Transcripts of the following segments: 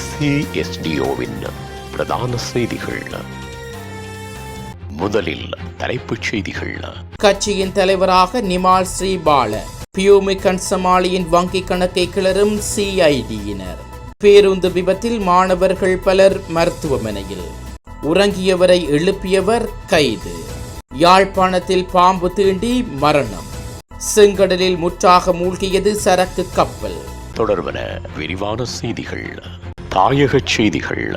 ஏசிஎஸ்டிஓவின் பிரதான செய்திகள். முதலில் தலைப்புச் செய்திகள். கட்சியின் தலைவராக நிமால் ஸ்ரீபால பியூமி கன்சமாளியின் வங்கி கணக்கை கிளறும் சிஐடியினர் பேருந்து விபத்தில் மாணவர்கள் பலர் மருத்துவமனையில். உறங்கியவரை எழுப்பியவர் கைது. யாழ்ப்பாணத்தில் பாம்பு தீண்டி மரணம். செங்கடலில் முற்றாக மூழ்கியது சரக்கு கப்பல். தொடர்வன விரிவான செய்திகள். தாயகச் செய்திகள்.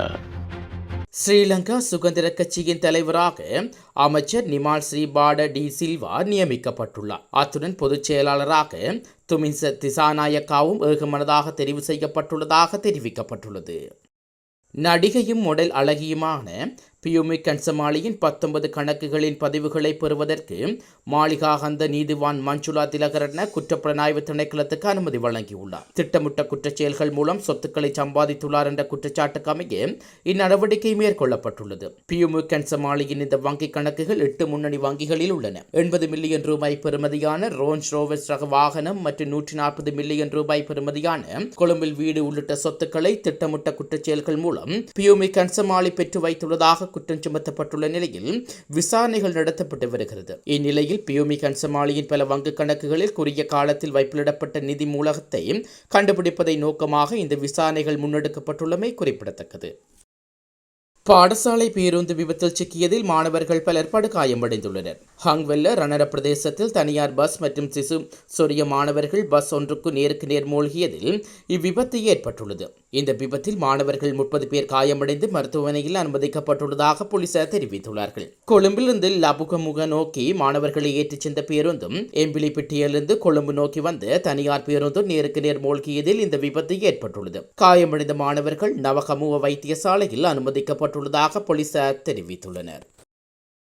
ஸ்ரீலங்கா சுதந்திர கட்சியின் தலைவராக அமைச்சர் நிமால் ஸ்ரீபாட டி சில்வா நியமிக்கப்பட்டுள்ளார். அத்துடன் பொதுச் செயலாளராக துமின்ச திசாநாயக்காவும் ஏகமனதாக தெரிவு செய்யப்பட்டுள்ளதாக தெரிவிக்கப்பட்டுள்ளது. நடிகையும் உடல் அழகியுமான பியூமி கன்சமாளியின் பத்தொன்பது கணக்குகளின் பதிவுகளை பெறுவதற்கு மாளிகாகந்த நீதிவான் மஞ்சுளா திலகரட்ன குற்றப்புலனாய்வு திணைக்களத்துக்கு அனுமதி வழங்கியுள்ளார். திட்டமிட்ட குற்றச்செயல்கள் மூலம் சொத்துக்களை சம்பாதித்துள்ளார் என்ற குற்றச்சாட்டுக்கு அமைய இந்நடவடிக்கை மேற்கொள்ளப்பட்டுள்ளது. பியூமிக் கன்சமாளியின் இந்த வங்கிக் கணக்குகள் எட்டு முன்னணி வங்கிகளில் உள்ளன. எண்பது மில்லியன் ரூபாய் பெறுமதியான ரோன்ஸ் ரோவர்ஸ் ரக வாகனம் மற்றும் நூற்றி நாற்பது மில்லியன் ரூபாய் பெறுமதியான கொழும்பில் வீடு உள்ளிட்ட சொத்துக்களை திட்டமிட்ட குற்றச்செயல்கள் மூலம் பியூமிக் கன்சமாளி பெற்று வைத்துள்ளதாக குற்றம் சுமத்தப்பட்டுள்ள நிலையில் விசாரணைகள் நடத்தப்பட்டு வருகிறது. இந்நிலையில் பியூமி கன்சமாளியின் பல வங்கிக் கணக்குகளில் குறுகிய காலத்தில் வைப்பிலிடப்பட்ட நிதி மூலகத்தை கண்டுபிடிப்பதை நோக்கமாக இந்த விசாரணைகள் முன்னெடுக்கப்பட்டுள்ளமை குறிப்பிடத்தக்கது. பாடசாலை பேருந்து விபத்தில் சிக்கியதில் மாணவர்கள் பலர் படுகாயமடைந்துள்ளனர். ஹங்வெல்ல ரணர பிரதேசத்தில் தனியார் பஸ் மற்றும் சிசு சொரிய மாணவர்கள் பஸ் ஒன்றுக்கு நேருக்கு நேர் மூழ்கியதில் இவ்விபத்து ஏற்பட்டுள்ளது. இந்த விபத்தில் மாணவர்கள் முப்பது பேர் காயமடைந்து மருத்துவமனையில் அனுமதிக்கப்பட்டுள்ளதாக போலீசார் தெரிவித்துள்ளார்கள். கொழும்பிலிருந்து லபுகமுக நோக்கி மாணவர்களை ஏற்றிச் சென்ற பேருந்தும் எம்பிலிப்பிட்டியிலிருந்து கொழும்பு நோக்கி வந்த தனியார் பேருந்தும் நேருக்கு நேர் மூழ்கியதில் இந்த விபத்து ஏற்பட்டுள்ளது. காயமடைந்த மாணவர்கள் நவகமுக வைத்தியசாலையில் அனுமதிக்கப்பட்டுள்ளதாக போலீசார் தெரிவித்துள்ளனர்.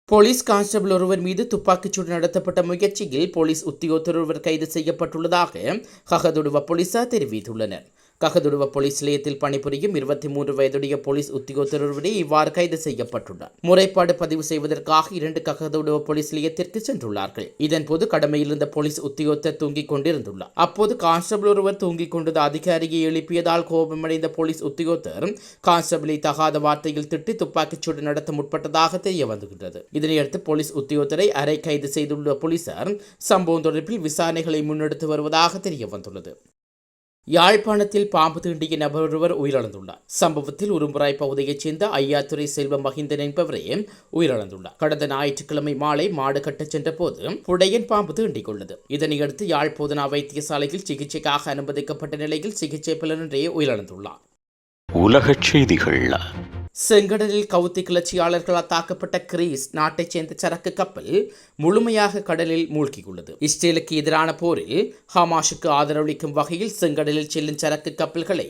போலீஸ் கான்ஸ்டபிள் ஒருவர் மீது துப்பாக்கிச்சூடு நடத்தப்பட்ட முயற்சியில் போலீஸ் உத்தியோகத்தர் ஒருவர் கைது செய்யப்பட்டுள்ளதாக ககதுடுவ போலீசார் தெரிவித்துள்ளனர். ககதுருவ போலீஸ் நிலையத்தில் பணிபுரியும் இருபத்தி மூன்று வயதுடைய போலீஸ் உத்தியோகத்தர் ஒருவரே இவ்வாறு கைது செய்யப்பட்டுள்ளார். முறைப்பாடு பதிவு செய்வதற்காக இரண்டு ககதுருவ போலீஸ் நிலையத்திற்கு சென்றுள்ளார்கள். இதன்போது கடமையில் இருந்த போலீஸ் உத்தியோகத்தர் தூங்கிக் கொண்டிருந்துள்ளார். அப்போது கான்ஸ்டபிள் ஒருவர் தூங்கிக் கொண்டது அதிகாரியை எழுப்பியதால் கோபமடைந்த போலீஸ் உத்தியோகத்தர் கான்ஸ்டபிளை தகாத வார்த்தையில் திட்டி துப்பாக்கிச்சூடு நடத்த முற்பட்டதாக தெரிய வந்துகின்றது. இதனையடுத்து போலீஸ் உத்தியோகத்தரை அரை கைது செய்துள்ள போலீசார் சம்பவம் தொடர்பில் விசாரணைகளை முன்னெடுத்து வருவதாக தெரிய வந்துள்ளது. யாழ்ப்பாணத்தில் பாம்பு தீண்டிய நபர் ஒருவர் உயிரிழந்துள்ளார். சம்பவத்தில் உரும்புராய் பகுதியைச் சேர்ந்த ஐயாத்துறை செல்வம் மகிந்தன் என்பவரே உயிரிழந்துள்ளார். கடந்த ஞாயிற்றுக்கிழமை மாலை மாடு கட்டச் சென்ற போது புடையன் பாம்பு தீண்டிக் கொண்டது இதனையடுத்து யாழ் போதனா வைத்தியசாலையில் சிகிச்சைக்காக அனுமதிக்கப்பட்ட நிலையில் சிகிச்சை பலனின்றே உயிரிழந்துள்ளார். உலகச் செய்திகள் செங்கடலில் கவுத்தி கிளர்ச்சியாளர்களால் தாக்கப்பட்ட கிரீஸ் நாட்டைச் சேர்ந்த சரக்கு கப்பல் முழுமையாக கடலில் மூழ்கியுள்ளது. இஸ்ரேலுக்கு எதிரான போரில் ஹமாஷுக்கு ஆதரவளிக்கும் வகையில் செங்கடலில் செல்லும் சரக்கு கப்பல்களை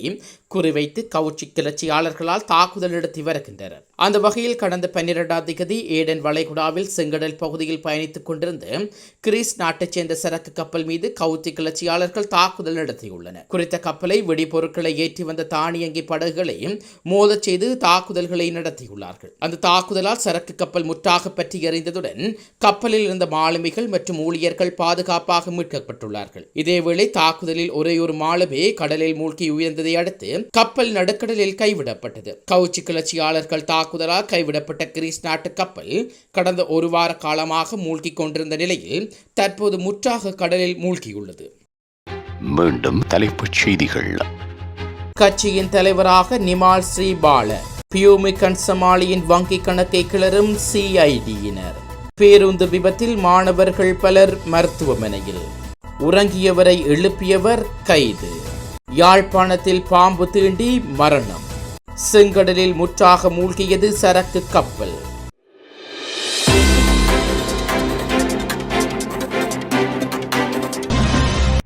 குறிவைத்து கவுச்சி கிளர்ச்சியாளர்களால் தாக்குதல் நடத்தி வருகின்றனர். அந்த வகையில் கடந்த பன்னிரெண்டாம் திகதி ஏடன் வளைகுடாவில் செங்கடல் பகுதியில் பயணித்துக் கொண்டிருந்த கிரீஸ் நாட்டைச் சேர்ந்த சரக்கு கப்பல் மீது கவுத்தி கிளர்ச்சியாளர்கள் தாக்குதல் நடத்தியுள்ளனர். குறித்த கப்பலை வெடிபொருட்களை ஏற்றி வந்த தானியங்கி படகுகளை மோதச் செய்து தாக்குதல்களை நடத்தியுள்ளார்கள். அந்த தாக்குதலால் சரக்கு கப்பல் முற்றாக பற்றி எறிந்ததுடன் கப்பலில் இருந்த மாலுமிகள் மற்றும் ஊழியர்கள் பாதுகாப்பாக மீட்கப்பட்டுள்ளார்கள். இதேவேளை தாக்குதலில் ஒரே ஒரு மாலுமே கடலில் மூழ்கி உயர்ந்ததை அடுத்து கப்பல் நடுக்கடலில் கைவிடப்பட்டது. கவுச்சி கிளர்ச்சியாளர்கள் தாக்குதலால் கைவிடப்பட்ட கிரீஸ் நாட்டு கப்பல் கடந்த ஒரு வார காலமாக மூழ்கிக் கொண்டிருந்த நிலையில் தற்போது முற்றாக கடலில் மூழ்கியுள்ளது. மீண்டும் தலைப்புச் செய்திகள். கட்சியின் தலைவராக நிமால் ஸ்ரீபால பியூமிகன் கன்சமாளியின் வங்கிக் கணக்கை கிளறும் சிஐடியினர். பேருந்து விபத்தில் மாணவர்கள் பலர் மருத்துவமனையில். உறங்கியவரை எழுப்பியவர் கைது. யாழ்ப்பாணத்தில் பாம்பு தீண்டி மரணம். செங்கடலில் முற்றாக மூழ்கியது சரக்கு கப்பல்.